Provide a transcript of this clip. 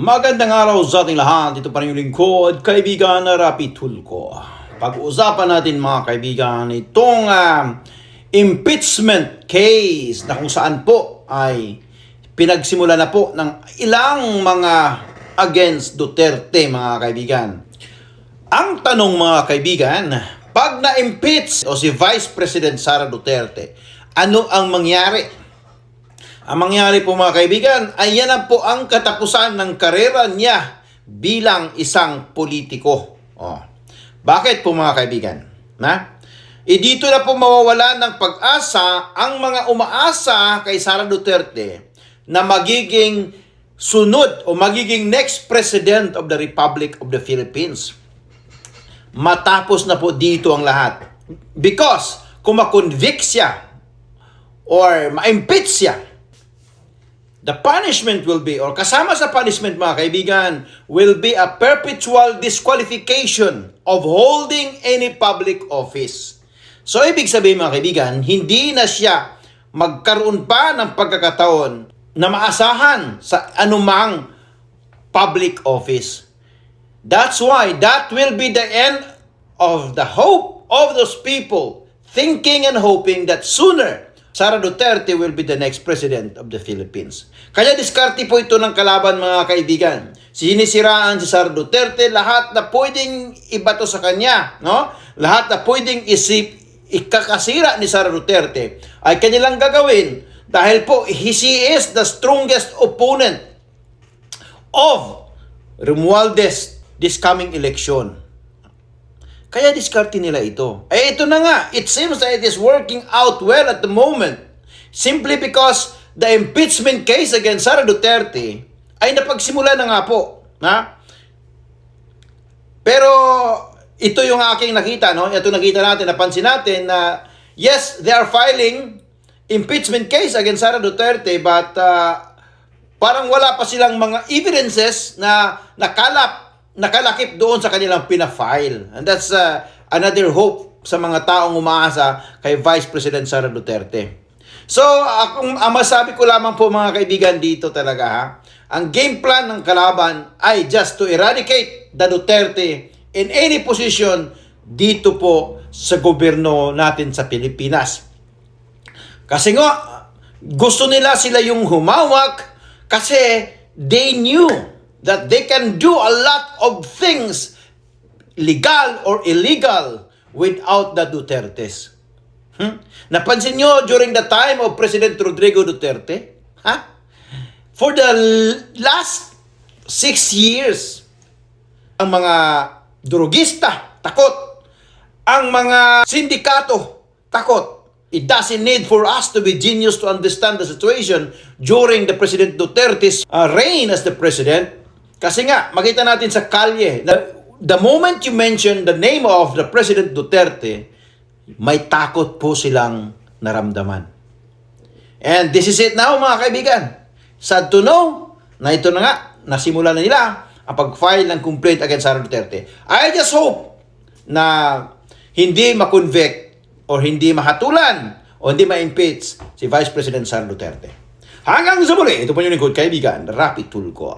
Magandang araw sa ating lahat. Ito pa rin yung lingkod, kaibigan na Rapi Tulko. Pag-uusapan natin mga kaibigan itong ah, impeachment case na kung saan po ay pinagsimula na po ng ilang mga against Duterte mga kaibigan. Ang tanong mga kaibigan, pag na-impeach o si Vice President Sara Duterte, ano ang mangyari? Ang mangyari po mga kaibigan ay yan na po ang katapusan ng karera niya bilang isang politiko. Oh. Bakit po mga kaibigan? Na? E dito na po mawawala ng pag-asa ang mga umaasa kay Sara Duterte na magiging sunod o magiging next President of the Republic of the Philippines. Matapos na po dito ang lahat. Because kung makonvict siya or ma-impeach siya, The punishment will be, or kasama sa punishment mga kaibigan, will be a perpetual disqualification of holding any public office. So ibig sabihin mga kaibigan, hindi na siya magkaroon pa ng pagkakataon na maasahan sa anumang public office. That's why that will be the end of the hope of those people thinking and hoping that sooner Sara Duterte will be the next president of the Philippines. Kaya diskarte po ito ng kalaban mga kaibigan. Sinisiraan si Sara Duterte lahat na pwedeng ibato sa kanya, no? Lahat na pwedeng isip ikakasira ni Sara Duterte ay kanilang gagawin dahil po he is the strongest opponent of Romualdez this coming election. Kaya diskarte nila ito. Eh ito na nga, it seems that it is working out well at the moment. Simply because the impeachment case against Sara Duterte ay napagsimula na nga po. Na? Pero ito yung aking nakita, no? Ito nakita natin, napansin natin na yes, they are filing impeachment case against Sara Duterte but uh, parang wala pa silang mga evidences na nakalap nakalakip doon sa kanilang pinafile. And that's uh, another hope sa mga taong umaasa kay Vice President Sara Duterte. So, akong ang masabi ko lamang po mga kaibigan dito talaga ha, ang game plan ng kalaban ay just to eradicate the Duterte in any position dito po sa gobyerno natin sa Pilipinas. Kasi nga, gusto nila sila yung humawak kasi they knew that they can do a lot of things legal or illegal without the Dutertes. Hmm? Napansin nyo during the time of President Rodrigo Duterte? Ha? For the last six years, ang mga drugista, takot. Ang mga sindikato, takot. It doesn't need for us to be genius to understand the situation during the President Duterte's uh, reign as the President. Kasi nga, makita natin sa kalye, na the moment you mention the name of the President Duterte, may takot po silang naramdaman. And this is it now mga kaibigan. Sad to know na ito na nga, nasimula na nila ang pag-file ng complaint against Sara Duterte. I just hope na hindi makonvict or hindi mahatulan o hindi ma-impeach si Vice President Sara Duterte. Hanggang sa muli, ito po yung lingkod kaibigan, Rapid Tulko.